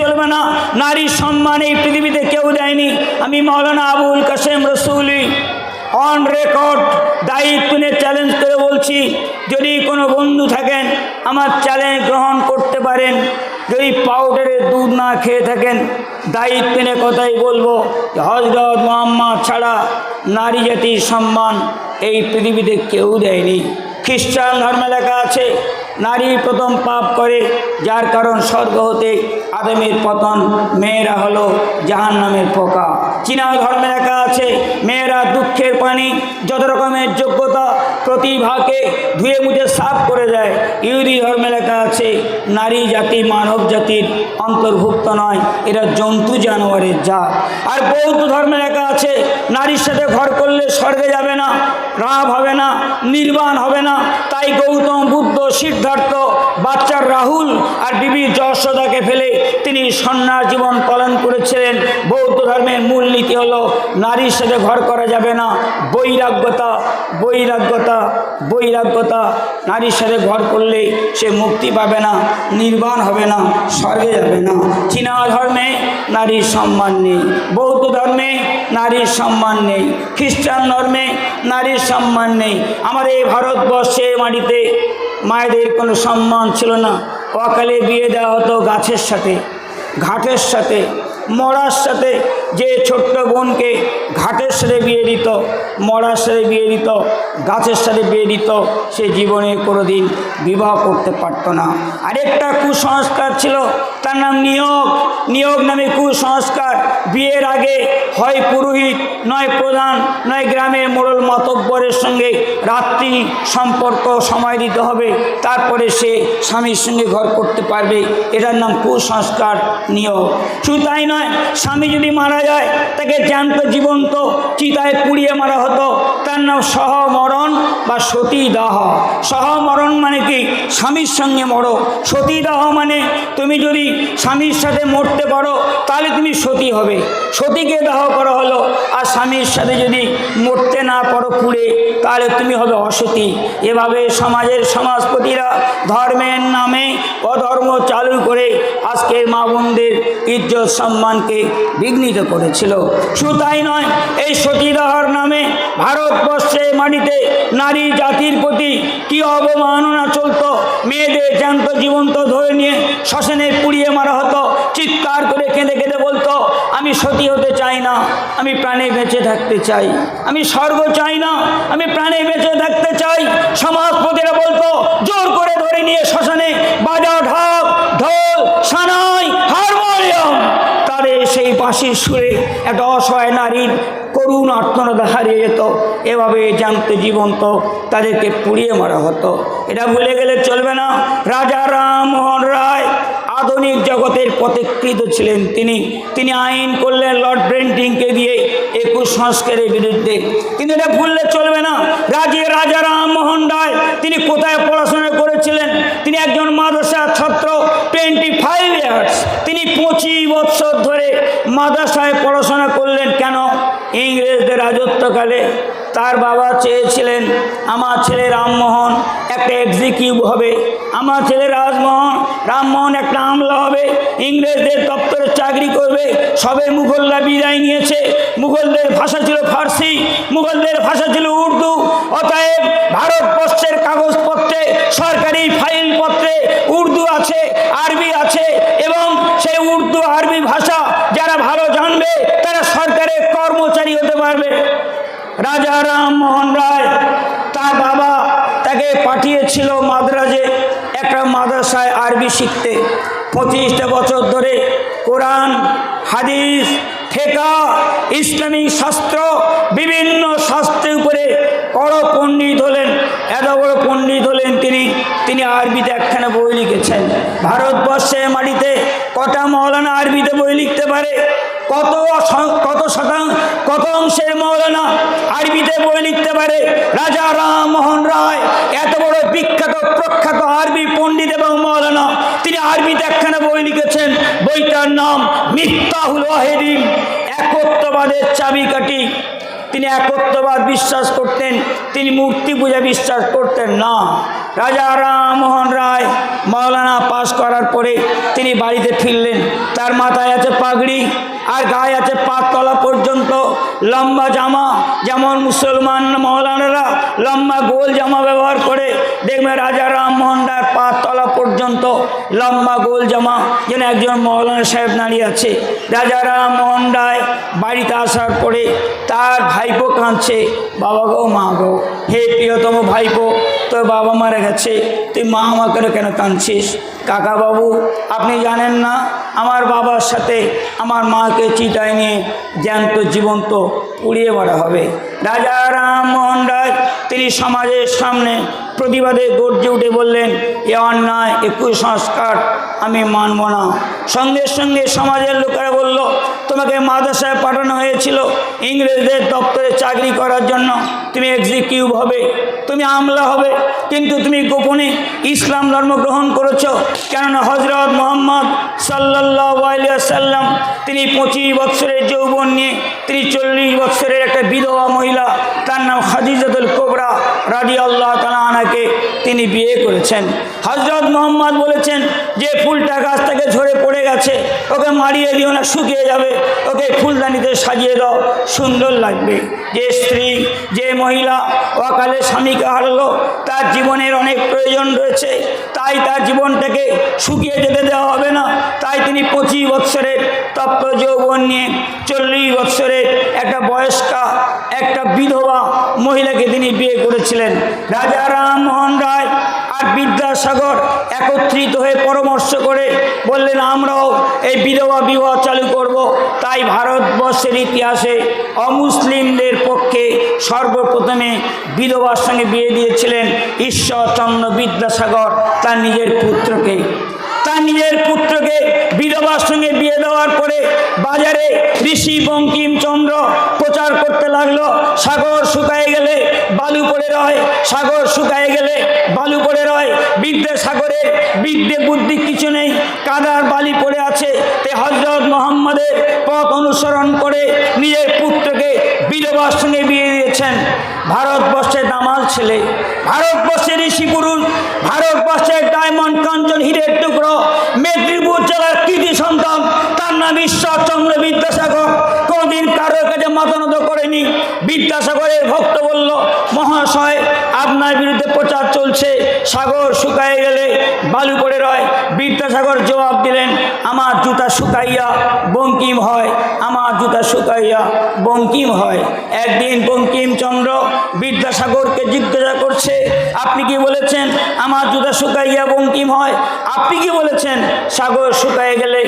চলবে না। নারীর সম্মান এই পৃথিবীতে কেউ দেয়নি। আমি মাওলানা আবুল কাসেম রসুলি। অন রেকর্ড দায়িত্ব নিয়ে চ্যালেঞ্জ করে বলছি, যদি কোনো বন্ধু থাকেন, আমার চ্যালেঞ্জ গ্রহণ করতে পারেন। যদি পাউডারের দুধ না খেয়ে থাকেন, দায়িত্ব নিয়ে কথাই বলব হজরত মোহাম্মদ ছাড়া নারী জাতির সম্মান এই পৃথিবীতে কেউ দেয়নি। খ্রিস্টান ধর্মে লেখা আছে, নারী প্রথম পাপ করে, যার কারণ স্বর্গ হতে আদমের পতন, মেয়েরা হলো জাহান নামের পোকা। চীনা ধর্মে লেখা আছে, মেয়েরা দুঃখের পানি, যত রকমের যোগ্যতা প্রতিভাকে ধুয়ে মুছে সাফ করে দেয়। ইউরি ধর্মে লেখা আছে, নারী জাতি মানব জাতির অন্তর্ভুক্ত নয়, এরা জন্তু জানোয়ারের জাত। আর বৌদ্ধ ধর্মে লেখা আছে, নারীর সাথে ঘর করলে স্বর্গে যাবে না রাব হবে না, নির্বাণ হবে না তাই গৌতম বুদ্ধ, সিদ্ধার্থ, বাচ্চার রাহুল আর বিবি যশোদাকে ফেলে তিনি সন্ন্যাস জীবন পালন করেছিলেন। বৌদ্ধ ধর্মের মূল নীতি হলো, নারীর সাথে ঘর করা যাবে না। বৈরাগ্যতা বৈরাগ্যতা বৈরাগ্যতা। নারীর সাথে ঘর করলে সে মুক্তি পাবে না, নির্বাণ হবে না, স্বর্গে যাবে না। চীনা ধর্মে নারীর সম্মান নেই। বৌদ্ধ ধর্মে নারীর সম্মান নেই। খ্রিস্টান ধর্মে নারীর সম্মান নেই। আমার এই ভারতবর্ষে মাটিতে মায়েদের কোনো সম্মান ছিল না। অকালে বিয়ে দেওয়া হতো গাছের সাথে, ঘাটের সাথে, মরার সাথে যে ছোট্ট বোনকে ঘাটের সাথে বিয়ে দিত, মরার সাথে বিয়ে দিত, গাছের সাথে বিয়ে দিত, সে জীবনে কোনো দিন বিবাহ করতে পারতো না। আরেকটা কুসংস্কার ছিল, তার নাম নিয়োগ। নিয়োগ নামে কুসংস্কার। বিয়ের আগে হয় পুরোহিত, নয় প্রধান, নয় গ্রামের মোড়ল মাতব্বরের সঙ্গে রাত্রি সম্পর্ক সময় দিতে হবে। তারপরে সে স্বামীর সঙ্গে ঘর করতে পারবে। এটার নাম কুসংস্কার নিয়োগ। শুধু তাই নয়, স্বামী যদি মারা যায় তাকে জ্যান্ত জীবন্ত চিতায় পুড়িয়ে মারা হতো। নাম সহমরণ বা সতীদাহ। সহমরণ মানে কি? স্বামীর সঙ্গে মরো। সতীদাহ মানে তুমি যদি স্বামীর সাথে মরতে পারো, তাহলে তুমি সতী হবে। সতীকে দাহ করা হলো। আর স্বামীর সাথে যদি মরতে না পারো পুড়ে, তাহলে তুমি হবে অসতী। এভাবে সমাজের সমাজপতিরা ধর্মের নামে অধর্ম চালু করে আজকের মা বোনদের ইজ্জত সম্মানকে বিঘ্নিত করেছিল। শুধু তাই নয়, এই সতীদাহর নামে ভারতবর্ষে মাটিতে নারী জাতির প্রতি কি অবমাননা চলতো? মেয়েদের জ্যান্ত জীবন্ত ধরে নিয়ে শ্মশানে পুড়িয়ে মারা হতো, চিৎকার করে কেঁদে কেঁদে বলতো, আমি সতী হতে চাই না, আমি প্রাণে বেঁচে থাকতে চাই, আমি স্বর্গ চাই না, আমি প্রাণে বেঁচে থাকতে চাই। সমাজপতিরা বলতো, জোর করে ধরে নিয়ে শ্মশানে বাজা ঢাক, ঢোল, সানাই, হারমোনিয়াম তারে সেই বাঁশির সুরে একটা অসহায় নারীর করুণ আত্মনতা হারিয়ে যেত। এভাবে জানতে জীবন্ত তাদেরকে পুড়িয়ে মারা হতো। এটা ভুলে গেলে চলবে না। রাজা রামমোহন রায় আধুনিক জগতের পথিকৃত ছিলেন তিনি। তিনি আইন করলেন লর্ড ব্রেন্টিংকে দিয়ে একুশ সংস্কারের বিরুদ্ধে। কিন্তু এটা ভুললে চলবে না। রাজে রাজা রামমোহন রায় তিনি কোথায় পড়াশোনা করেছিলেন? তিনি একজন মাদ্রাসার ছাত্র টোয়েন্টি ফাইভ ইয়ার্স পঁচিশ বছর ধরে মাদ্রাসায় পড়াশোনা করলেন কেন? ইংরেজদের রাজত্বকালে তার বাবা চেয়েছিলেন, আমার ছেলে রামমোহন একটা এক্সিকিউটিভ হবে, আমার ছেলে রাজমোহন, রামমোহন একটা আমলা হবে, ইংরেজদের দপ্তরে চাকরি করবে, সবে মুঘলরা বিদায় নিয়েছে, মুঘলদের ভাষা ছিল ফার্সি, মুঘলদের ভাষা ছিল উর্দু, অতএব ভারতবর্ষের কাগজপত্রে, সরকারি ফাইলপত্রে উর্দু আছে, আরবি আছে এবং সেই উর্দু আরবি ভাষা যারা ভালো জানবে, তারা সরকারের কর্মচারী হতে পারবে। রাজা রামমোহন রায়, তার বাবা তাকে পাঠিয়েছিল মাদ্রাজে, একটা মাদ্রাসায় আরবি শিখতে। পঁচিশটা বছর ধরে কোরআন, হাদিস ঠেকা ইসলামিক শাস্ত্র, বিভিন্ন শাস্ত্রের উপরে বড় পণ্ডিত হলেন। এত বড় পণ্ডিত হলেন তিনি। তিনি আরবিতে একখানা বই লিখেছেন। ভারতবর্ষের মাটিতে কটা মৌলানা আরবিতে বই লিখতে পারে? কত কত শতাংশ কত অংশের মৌলানা আরবিতে বই লিখতে পারে? রাজা রামমোহন রায়, এত বড় বিখ্যাত, প্রখ্যাত আরবি পণ্ডিত এবং মৌলানা, তিনি আরবিতে একখানা বই লিখেছেন। বইটার নাম মিথ্যাহুল ওয়াহিদিন, একত্ববাদের চাবিকাঠি। তিনি একত্ববাদ বিশ্বাস করতেন, তিনি মূর্তি পূজা বিশ্বাস করতেন না। রাজা রামমোহন রায় মাওলানা পাশ করার পরে তিনি বাড়িতে ফিরলেন। তার মাথায় আছে পাগড়ি। আর গায়ে আছে পাততলা পর্যন্ত লম্বা জামা। যেমন মুসলমান মৌলানারা লম্বা গোল জামা ব্যবহার করে। দেখবে রাজা রামমোহন রায়ের পাততলা পর্যন্ত লম্বা গোল জামা। যেন একজন মৌলানা সাহেব দাঁড়িয়ে আছে। রাজা রামমোহন রায় বাড়িতে আসার পরে তার ভাইপো কাঁদছে। বাবা গো, মা গো, হে প্রিয়তম ভাইপো, তোর বাবা মারা গেছে। তুই মা আমাকে কেন কাঁদছিস? কাকা বাবু আপনি জানেন না, আমার বাবার সাথে আমার মাকে চিটাই নিয়ে জ্যান্ত জীবন্ত পুড়িয়ে মারা হবে। রাজা রামমোহন রায় তিনি সমাজের সামনে প্রতিবাদে গর্জে উঠে বললেন, এ অন্যায় একুশ সংস্কার আমি মানব না। সঙ্গে সঙ্গে সমাজের লোকেরা বলল তোমাকে মাদ্রাসায় পাঠানো হয়েছিল ইংরেজদের দপ্তরে চাকরি করার জন্য। তুমি এক্সিকিউভ হবে, তুমি আমলা হবে, কিন্তু তুমি গোপনে ইসলাম ধর্ম গ্রহণ করেছ। কেননা হজরত মোহাম্মদ সাল্লাহ সাল্লাম তিনি পঁচিশ বৎসরের যৌবন নিয়ে, তিনি চল্লিশ বৎসরের একটা বিধবা মহিলা, তার নাম খাদিজাতুল কোবরা রাজি আল্লাহ তালাকে তিনি বিয়ে করেছেন। হজরত মোহাম্মদ বলেছেন যে ফুলটা গাছ থেকে ঝরে পড়ে গেছে ওকে মারিয়ে দিও না, শুকিয়ে যাবে। ওকে ফুলদানিতে সাজিয়ে দাও, সুন্দর লাগবে। যে স্ত্রী, যে মহিলা অকালে স্বামীকে হারালো, তার জীবনের অনেক প্রয়োজন রয়েছে। তাই তার জীবনটাকে শুকিয়ে যেতে দেওয়া হবে না। তাই তিনি পঁচিশ বৎসরের তপ্ত যৌবন নিয়ে চল্লিশ বৎসরের একটা বয়স্কা, একটা বিধবা মহিলাকে তিনি বিয়ে করেছিলেন। রাজা রামমোহন রায় বিদ্যাসাগর একত্রিত হয়ে পরামর্শ করে বললেন, আমরাও এই বিধবা বিবাহ চালু করব। তাই ভারতবর্ষের ইতিহাসে অমুসলিমদের পক্ষে সর্বপ্রথমে বিধবার সঙ্গে বিয়ে দিয়েছিলেন ঈশ্বরচন্দ্র বিদ্যাসাগর, তার নিজের পুত্রকে। তার নিজের পুত্রকে বিধবার সঙ্গে বিয়ে দেওয়ার পরে বাজারে ঋষি বঙ্কিমচন্দ্র প্রচার করতে লাগল। সাগর শুকায় গেলে বালু পড়ে রয়, সাগর শুকায় গেলে বালু পড়ে রয়। বিদ্যে সাগরে বিদ্যে বুদ্ধি কিছু নেই, কাদার বালি পড়ে আছে, তে হজরত মোহাম্মদের পথ অনুসরণ করে নিজের পুত্রকে সঙ্গে বিয়ে দিয়েছেন। ভারতবর্ষের দামাল ছেলে, ভারতবর্ষের ঋষি পুরুষ ভারতবর্ষের ডায়মন্ড কাঞ্চন হীরের টুকরো, মেদিনীপুর জেলার কৃতি সন্তান, তার নাম ঈশ্বরচন্দ্র বিদ্যাসাগর। কোনদিন কারোর কাছে মাতানত করেনি। বিদ্যাসাগরের ভক্ত বলল, মহাশয় আপনার বিরুদ্ধে প্রচার চলছে। সাগর শুকায় গেলে বালু পড়ে রয়। বিদ্যাসাগর জবাব দিলেন, আমার জুতা শুকাইয়া বঙ্কিম হয়, আমার জুতা শুকাইয়া বঙ্কিম হয়। একদিন বঙ্কিমচন্দ্র বিদ্যাসাগরকে জিজ্ঞাসা করছে, আপনি কি বলেছেন আমার জুতা শুকাইয়া বঙ্কিম হয়? আপনি কি বলেছেন সাগর শুকায় গেলে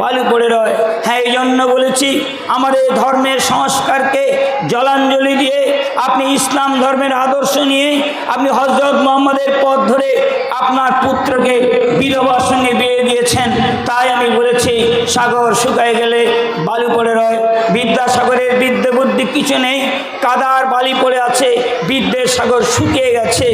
বালু পড়ে রয়? হ্যাঁ এই জন্য বলেছি আমাদের ধর্মের সংস্কারকে জলাঞ্জলি দিয়ে আপনি ইসলাম ধর্মের আদর্শ নিয়ে আপনি হজরত মোহাম্মদের পথ ধরে আপনার পুত্রকে বিধবার সঙ্গে বিয়ে দিয়েছেন। তাই আমি বলেছি, সাগর শুকায় গেলে বালু পড়ে রয়। বিদ্যাসাগরের বিদ্যে বুদ্ধি কিছু নেই। কাদার বালি পড়ে আছে, বিদ্যের সাগর শুকিয়ে গেছে।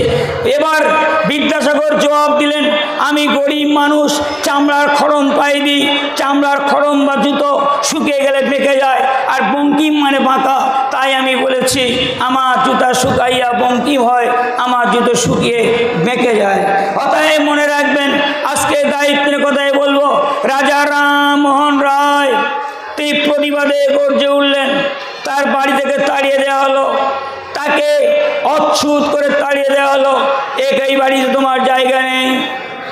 এবার বিদ্যাসাগর জবাব দিলেন, আমি গরিব মানুষ, চামড়ার খরম পাই দিই চামড়ার খরম বা জুতো শুকিয়ে গেলে বেঁকে যায়। আর বঙ্কিম মানে বাঁকা। তাই আমি বলেছি, আমার জুতা শুকাইয়া বঙ্কিম হয় আমার জুতো শুকিয়ে বেঁকে যায়। অতএব মনে রাখবেন, আজকে দায়িত্বের কথাই বলব, রাজা রামমোহন রায় তিনি প্রতিবাদে গর্জে উঠলেন। তার বাড়ি থেকে তাড়িয়ে দেওয়া হলো। তাকে অচ্ছুত করে তাড়িয়ে দেওয়া হলো। এক এই বাড়িতে তোমার জায়গা নেই।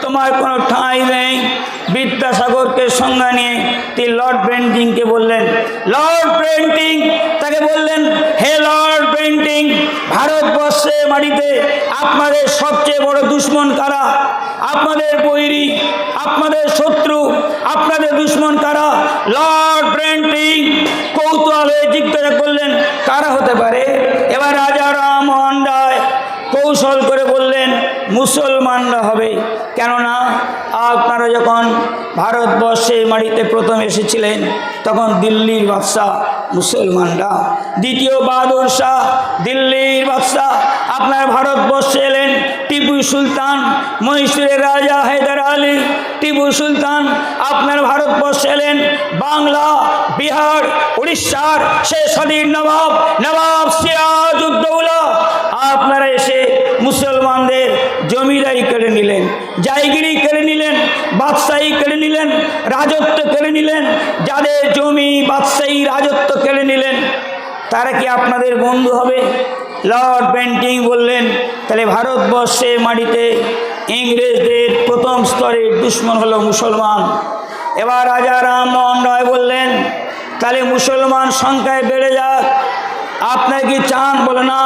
তোমার কোনো ঠাঁই নেই। বিদ্যাসাগরকে সঙ্গে নিয়ে তিনি লর্ড ব্রেন্টিংকে বললেন, লর্ড ব্রেন্টিং! তাকে বললেন, হে লর্ড ব্রেন্টিং, ভারতবর্ষে মাটিতে আপনাদের সবচেয়ে বড় দুশ্মন কারা? আপনাদের বৈরী, আপনাদের শত্রু, আপনাদের দুশ্মন কারা? লর্ড ব্রেন্টিং! কৌতূহলে জিজ্ঞাসা করলেন, কারা হতে পারে? এবার রাজা রামমোহন রায় কৌশল করে মুসলমানরা হবে। কেননা, আপনারা যখন ভারতবর্ষে মাটিতে প্রথম এসেছিলেন, তখন দিল্লির বাদশাহ মুসলমানরা। দ্বিতীয় বাহাদুর শাহ দিল্লির বাদশাহ। আপনার ভারতবর্ষে এলেন টিপু সুলতান, মহীশূরের রাজা হায়দার আলী। টিপু সুলতান, আপনার ভারতবর্ষে এলেন বাংলা, বিহার, উড়িষ্যার সে স্বাধীন নবাব নবাব সিরাজউদ্দৌলা। আপনারা এসে মুসলমানদের জমিদারি কেড়ে নিলেন, জায়গিরি কেড়ে নিলেন, বাদশাহী কেড়ে নিলেন, রাজত্ব কেড়ে নিলেন, যাদের জমি বাদশাহী রাজত্ব কেড়ে নিলেন, তারা কি আপনাদের বন্ধু হবে? লর্ড পেন্টিং বললেন, তাহলে ভারতবর্ষে মাটিতে ইংরেজদের প্রথম স্তরের দুশ্মন হলো মুসলমান। এবার রাজা রামমোহন রায় বললেন, তাহলে মুসলমান সংখ্যায় বেড়ে যাক আপনার কি চান বলে না,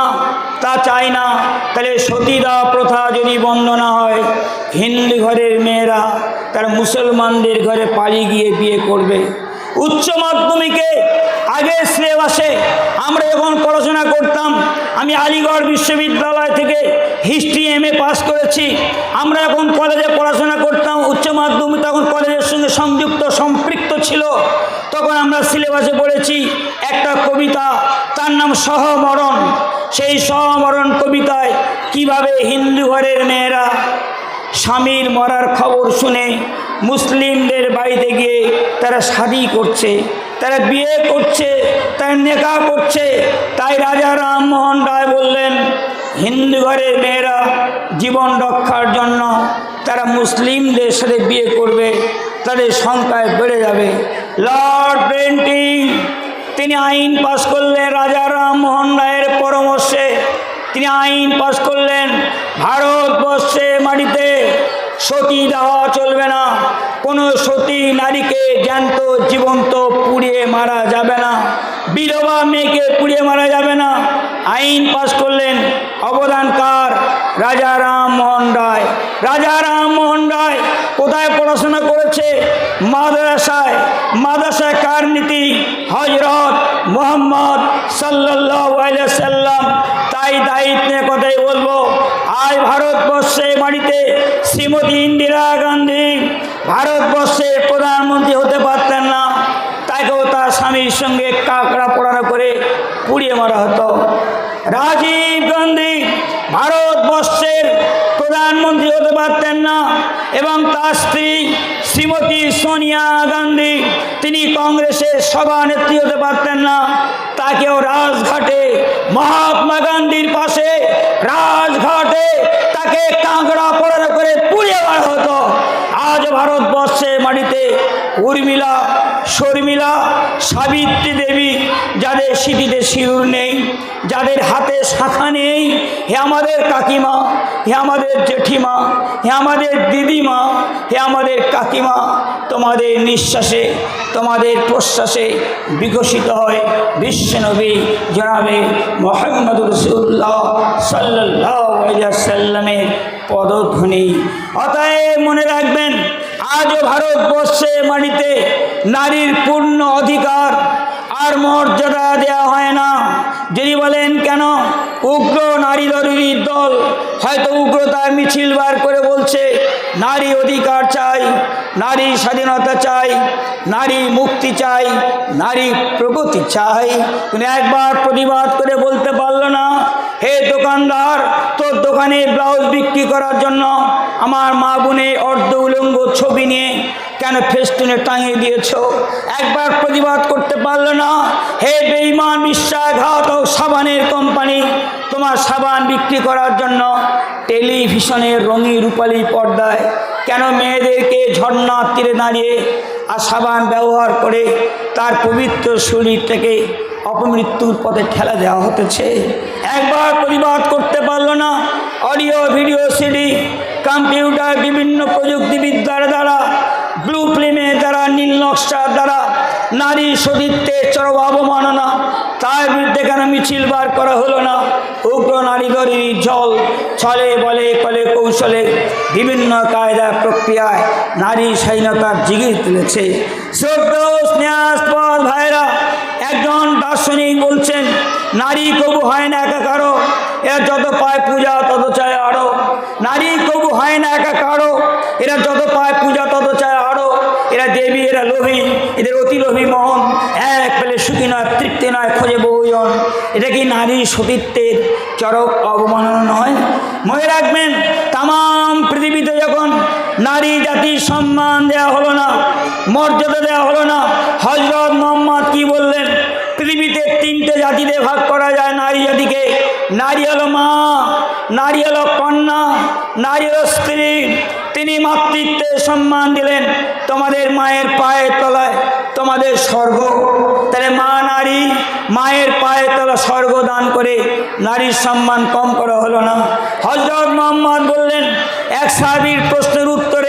তা চাই না। তাহলে সতীদাহ প্রথা যদি বন্ধ না হয়, হিন্দু ঘরের মেয়েরা তারা মুসলমানদের ঘরে পালিয়ে গিয়ে বিয়ে করবে। উচ্চ মাধ্যমিকে আগের সিলেবাসে আমরা যখন পড়াশোনা করতাম, আমি আলিগড় বিশ্ববিদ্যালয় থেকে হিস্ট্রি এম এ পাস করেছি। আমরা যখন কলেজে পড়াশোনা করতাম, উচ্চ মাধ্যমিক তখন কলেজের সঙ্গে সংযুক্ত, সম্পৃক্ত ছিল। তখন আমরা সিলেবাসে পড়েছি, একটা কবিতা, তার নাম সহমরণ। সেই সহমরণ কবিতায় কীভাবে হিন্দু ঘরের মেয়েরা স্বামীর মরার খবর শুনে মুসলিমদের বাড়িতে গিয়ে তারা শাদি করছে, তারা বিয়ে করছে, তারা নেকা করছে, তাই রাজা রামমোহন রায় বললেন, হিন্দু ঘরের মেয়েরা জীবন রক্ষার জন্য তারা মুসলিমদের সাথে বিয়ে করবে, তাদের সংখ্যায় বেড়ে যাবে। লর্ড পেন্টিং তিনি আইন পাশ করলেন রাজা রামমোহন রায়ের পরামর্শে। তিনি আইন পাশ করলেন ভারতবর্ষে মাটিতে সতী দেওয়া চলবে না। কোনো সতী নারীকে জ্যান্ত জীবন্ত পুড়িয়ে মারা যাবে না। বিধবা মেয়েকে পুড়িয়ে মারা যাবে না। আইন পাশ করলেন অবদানকার রাজা রামমোহন রায়। রাজা রামমোহন রায় কোথায় পড়াশোনা করেছে? মাদ্রাসায়। মাদ্রাসায় কার নীতি? হজরত মোহাম্মদ সাল্লাম। তাই দায়িত্বে কথাই বলব, আজ ভারতবর্ষে বাড়িতে শ্রীমতী ইন্দিরা গান্ধী ভারতবর্ষের প্রধানমন্ত্রী হতে পারতেন না। তাকেও তার স্বামীর সঙ্গে কাকড়া পোড়ানো করে পুড়িয়ে মারা হতো। রাজীব গান্ধী ভারতবর্ষের প্রধানমন্ত্রী হতে পারতেন না এবং তার স্ত্রী শ্রীমতী সোনিয়া গান্ধী, তিনি কংগ্রেসের সভানেত্রী হতে পারতেন না। তাকেও রাজঘাটে মহাত্মা গান্ধীর পাশে রাজঘাটে তাকে কাঁকড়া পড়ার করে পুড়িয়ে মারা হতো। আজ ভারতবর্ষে মাটিতে উর্মিলা শর্মিলা, সাবিত্রী দেবী, যাদের স্মৃতিতে সিঁদুর নেই, যাদের হাতে শাখা নেই, হে আমাদের কাকিমা, হে আমাদের জেঠিমা, হে আমাদের দিদিমা, হে আমাদের কাকিমা, তোমাদের নিঃশ্বাসে, তোমাদের প্রশ্বাসে বিকশিত হয় বিশ্বনবী জনাবে মোহাম্মদ রসুল্লাহ সাল্লাহ সাল্লামের পদধ্বনি। অতএব মনে রাখবেন আজও ভারতবর্ষে মাটিতে নারীর পূর্ণ অধিকার আর মর্যাদা দেওয়া হয় না। যদি বলেন, কেন? উগ্র নারী দরিদ্র দল হয়তো উগ্রতার মিছিল বার করে বলছে, নারী অধিকার চাই, নারী স্বাধীনতা চাই, নারী মুক্তি চাই, নারী প্রগতি চাই। একবার প্রতিবাদ করে বলতে পারল না। হে দোকানদার, তোর দোকানে ব্লাউজ বিক্রি করার জন্য আমার মা বোনে অর্ধ উলঙ্গ ছবি নিয়ে কেন ফেস্টুনে টাঙিয়ে দিয়েছ? একবার প্রতিবাদ করতে পারল না? হে বেইমান বিশ্বাসঘাত ও সাবানের কোম্পানি, তোমার সাবান বিক্রি করার জন্য টেলিভিশনের রঙিন রূপালি পর্দায় কেন মেয়েদেরকে ঝর্ণার তীরে দাঁড়িয়ে আর সাবান ব্যবহার করে তার পবিত্র শরীরটাকে অপমৃত্যুর পথে ঠেলা দেওয়া হতেছে। একবার প্রতিবাদ করতে পারল না। অডিও, ভিডিও, সিডি, কম্পিউটার, বিভিন্ন প্রযুক্তিবিদ্যার দ্বারা, ব্লু ফিল্মের দ্বারা, নীল নকশার দ্বারা, নারী সতীত্বের চরম অবমাননা। তার বিরুদ্ধে কেন মিছিল বার করা হলো না? উগ্র নারীগরীর জল, ছলে, বলে, কলে, কৌশলে বিভিন্ন কায়দা প্রক্রিয়ায় নারী স্বাধীনতার জিগির তুলেছে। শ্রদ্ধ স্নেহাস্পদ ভাইরা একজন দার্শনিক বলছেন, নারী কবু হয় না একা কারও। এরা যত পায় পূজা, তত চায় আরও। নারী কবু হয় না একা কারও। এরা যত পায় পূজা, তত চায় আরও। এরা দেবী, এরা লোভী, এদের অতি লোভী মন। এক পেলে সুখী নয়, তৃপ্তি নয়, খোঁজে বহুজন। এটা কি নারী সতীত্বের চরক অবমাননা নয়? মনে রাখবেন নারী জাতির সম্মান দেওয়া হলো না, মর্যাদা দেওয়া হলো না। হজরত মোহাম্মদ কি বললেন? পৃথিবীতে তিনটে জাতিতে ভাগ করা যায় নারী জাতিকে। নারী হলো মা, নারী হলো কন্যা, নারী হলো স্ত্রী। তিনি মাতৃত্বের সম্মান দিলেন। তোমাদের মায়ের পায়ের তলায় তোমাদের স্বর্গ। তাহলে মা নারী, মায়ের পায়ে তলা স্বর্গ দান করে নারীর সম্মান কম করা হলো না। হজরত মোহাম্মদ বললেন, এক সাহাবির প্রশ্নের উত্তরে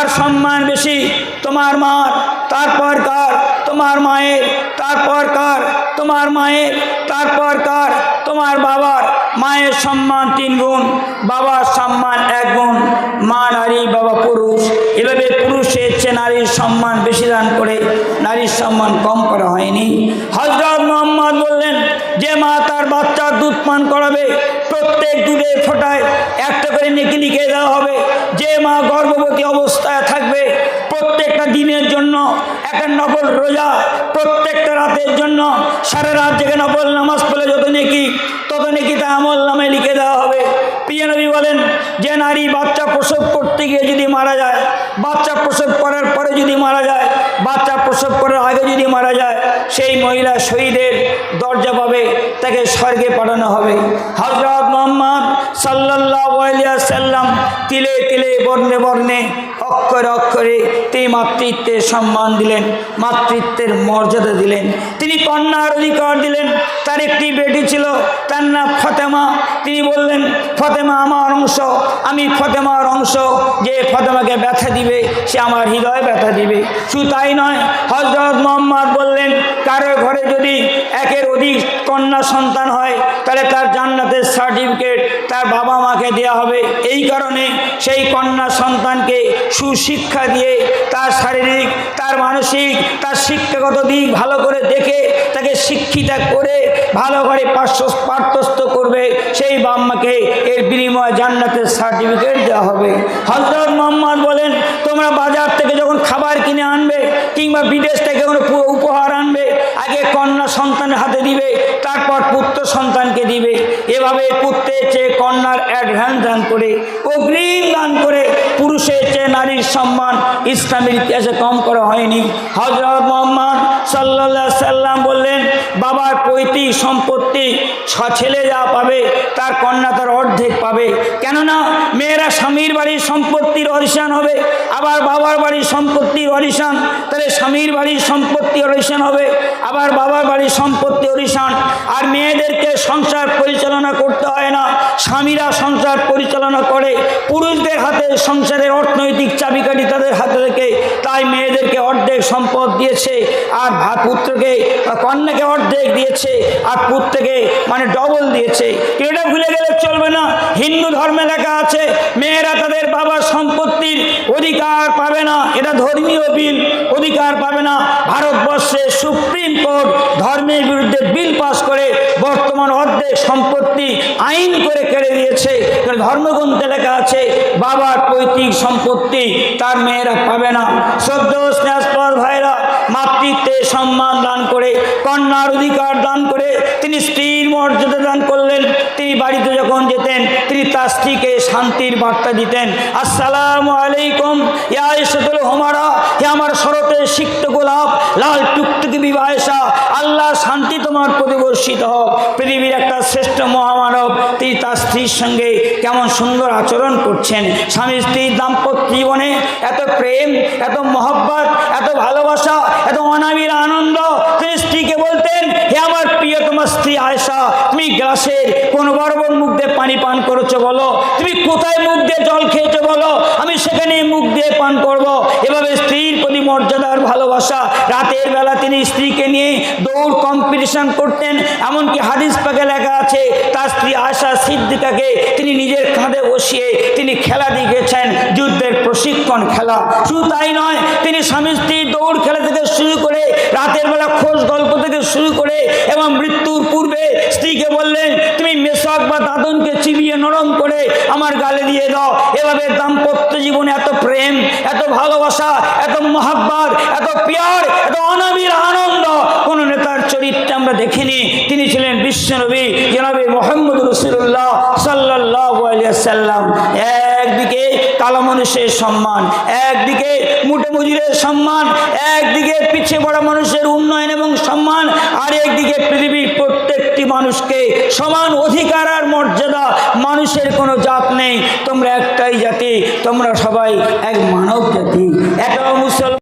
কার সম্মান বেশি, তোমার মার, তারপর কার? তোমার মায়ের, তারপর কার? তোমার মায়ের, তারপর কার? তোমার বাবার, মায়ের সম্মান তিন গুণ, বাবার সম্মান এক গুণ, মা নারী, বাবা পুরুষ। এভাবে পুরুষের চেয়ে নারীর সম্মান বেশি দান করে, নারীর সম্মান কম করা হয়নি। হজরত মোহাম্মদ বললেন, যে মা তার বাচ্চার দুধ পান করাবে, প্রত্যেক দুধের ফোটায় একটা করে নেকি লিখে দেওয়া হবে। যে মা গর্ভবতী অবস্থায় থাকবে, প্রত্যেকটা দিনের জন্য একটা নকল রোজা, প্রত্যেকটা রাতের জন্য সারা রাত জেগে নকল নামাজ পড়লে যত নেকি, তত নেকি তা আমল নামে লিখে দেওয়া হবে। প্রিয় নবী বলেন, যে নারী বাচ্চা প্রসব করতে গিয়ে যদি মারা যায়, বাচ্চা প্রসব করার পরে যদি মারা যায়, বাচ্চা প্রসব করার আগে যদি মারা যায় সেই মহিলা শহীদের দরজা পাবে, তাকে স্বর্গে পাঠানো হবে। হজরত মোহাম্মদ সাল্লাহ সাল্লাম তিলে তিলে, বর্ণে বর্ণে, অক্ষরে অক্ষরে তিনি মাতৃত্বের সম্মান দিলেন, মাতৃত্বের মর্যাদা দিলেন। তিনি কন্যার অধিকার দিলেন, তার একটি বেটি ছিল, তার নাম ফতেমা। তিনি বললেন, ফতেমা আমার অংশ, আমি ফতেমার অংশ। যে ফতেমাকে ব্যথা দিবে, সে আমার হৃদয় ব্যথা দিবে। শুধু তাই নয় হজরত মোহাম্মদ বললেন কারোর ঘরে যদি একের অধিক কন্যা সন্তান হয়, তাহলে তার জান্নাতের সার্টিফিকেট তার বাবা মাকে দেওয়া হবে। এই কারণে সেই কন্যা সন্তানকে সুশিক্ষা দিয়ে তার শারীরিক, তার মানসিক, তার শিক্ষাগত দিক ভালো করে দেখে তাকে শিক্ষিতা করে ভালো করে পার্শ্ব পাঠ্যস্থ করবে। সেই বাম্মাকে এর বিনিময়ে জান্নাতের সার্টিফিকেট দেওয়া হবে। হজরত মোহাম্মদ বলেন, তোমরা বাজার থেকে যখন খাবার কিনে আনবে কিংবা বিদেশ থেকে কোনো উপহার আনবে, আগে কন্যা সন্তানের হাতে দিবে। তারপর পুত্র সন্তানকে দিবে। এভাবে পুত্রের চেয়ে কন্যার অ্যাডভান্স দান করে, অগ্রিম দান করে পুরুষের চেয়ে নারীর সম্মান ইসলামের ইতিহাসে কম করা হয়নি। হজরত মোহাম্মদ সাল্লা সাল্লাম বললেন, বাবার পৈতৃক সম্পত্তি ছ ছেলে যা পাবে, তার কন্যা তার অর্ধেক পাবে। কেননা মেয়েরা স্বামীর বাড়ির সম্পত্তির অরিসান হবে, আবার বাবার বাড়ির সম্পত্তির অরিসান তাহলে স্বামীর বাড়ির সম্পত্তি অরিসান হবে, আবার বাবার বাড়ির সম্পত্তি অরিসান আর মেয়েদেরকে সংসার পরিচালনা করতে হয় না, স্বামীরা সংসার পরিচালনা করে, পুরুষদের হাতে সংসারের অর্থনৈতিক চাবিকাঠি তাদের হাতে থেকে তাই মেয়েদেরকে অর্ধেক সম্পদ দিয়েছে, আর ভা পুত্রকে কন্যাকে অর্ধেক দিয়েছে, আর পুত্রকে মানে ডবল দিয়েছে। এটা ভুলে গেলে চলবে না, হিন্দু ধর্মে লেখা আছে, মেয়েরা তাদের বাবার সম্পত্তির অধিকার পাবে না, এটা ধর্মীয় বিল, অধিকার পাবে না। ভারতবর্ষে সুপ্রিম কোর্ট ধর্মের বিরুদ্ধে বিল পাস করে বর্তমান অর্ধেক সম্পত্তি আইন করে কেড়ে দিয়েছে ধর্মগ্রন্থে লেখা আছে, বাবার পৈতৃক সম্পত্তি তার মেয়েরা পাবে না। সদ্য স্নেহাস্পদ ভাইরা মাতৃত্বে সম্মান দান করে, কন্যার অধিকার দান করে, তিনি স্ত্রীর মর্যাদা দান করলেন। তিনি বাড়িতে যখন যেতেন, তিনি তার স্ত্রীকে শান্তির বার্তা দিতেন। আসসালামু আলাইকুম, ইয়া ইসতুল হুমারা, হে আমার শরতের সিক্ত গোলাপ, লাল টুকটুকি বিবাহেশা আল্লাহ শান্তি তোমার প্রতি বর্ষিত হোক। পৃথিবীর একটা শ্রেষ্ঠ মহামানব, তিনি তার স্ত্রীর সঙ্গে কেমন সুন্দর আচরণ করছেন। স্বামী স্ত্রীর দাম্পত্য জীবনে এত প্রেম, এত মহব্বত এত ভালোবাসা এত অনাবির আনন্দ তিনি স্ত্রীকে বলতেন হে আমার প্রিয় তোমার স্ত্রী আয়সা তুমি কোন বর্বর মুখ দিয়ে পানি পান করেছ বলো? তুমি কোথায় মুখ দিয়ে জল খেয়েছো বলো? আমি সেখানে মুখ দিয়ে পান করব। এভাবে স্ত্রীর প্রতি মর্যাদার ভালোবাসা। রাতের বেলা তিনি স্ত্রীকে নিয়ে দৌড় কম্পিটিশন করতেন, এমনকি হাদিস পাকে লেখা আছে, তার স্ত্রী আশা সিদ্দিকাকে তিনি নিজের কাঁধে বসিয়ে তিনি খেলা দিয়েছেন যুদ্ধের প্রশিক্ষণ খেলা। শুধু তাই নয়, তিনি স্বামী স্ত্রীর দৌড় খেলা থেকে শুরু করে রাতের বেলা খোঁজ গল্প থেকে শুরু করে এবং মৃত্যুর পূর্বে স্ত্রীকে বললেন, তুমি মেশক বা দাদনকে চিবিয়ে নরম করে আমার গালে দিয়ে দাও। এভাবে দাম্পত্য জীবনে এত প্রেম, এত ভালোবাসা, এত মহাব্বার এত পিয়ার, এত অনাবির আনন্দ, কোন নেতার চরিত্রে আমরা দেখিনি। তিনি ছিলেন বিশ্বনবী জনাবি মোহাম্মদ রসুল্লাহ সাল্লাহ সাল্লাম একদিকে কালো মানুষের সম্মান, একদিকে মুটে মজুরের সম্মান, একদিকে পিছিয়ে পড়া মানুষের উন্নয়ন এবং সম্মান, আর একদিকে পৃথিবীর প্রত্যেকটি মানুষকে সমান অধিকার আর মর্যাদা। মানুষের কোনো জাত নেই। তোমরা একটাই জাতি, তোমরা সবাই এক মানব জাতি। একটা মুসলমান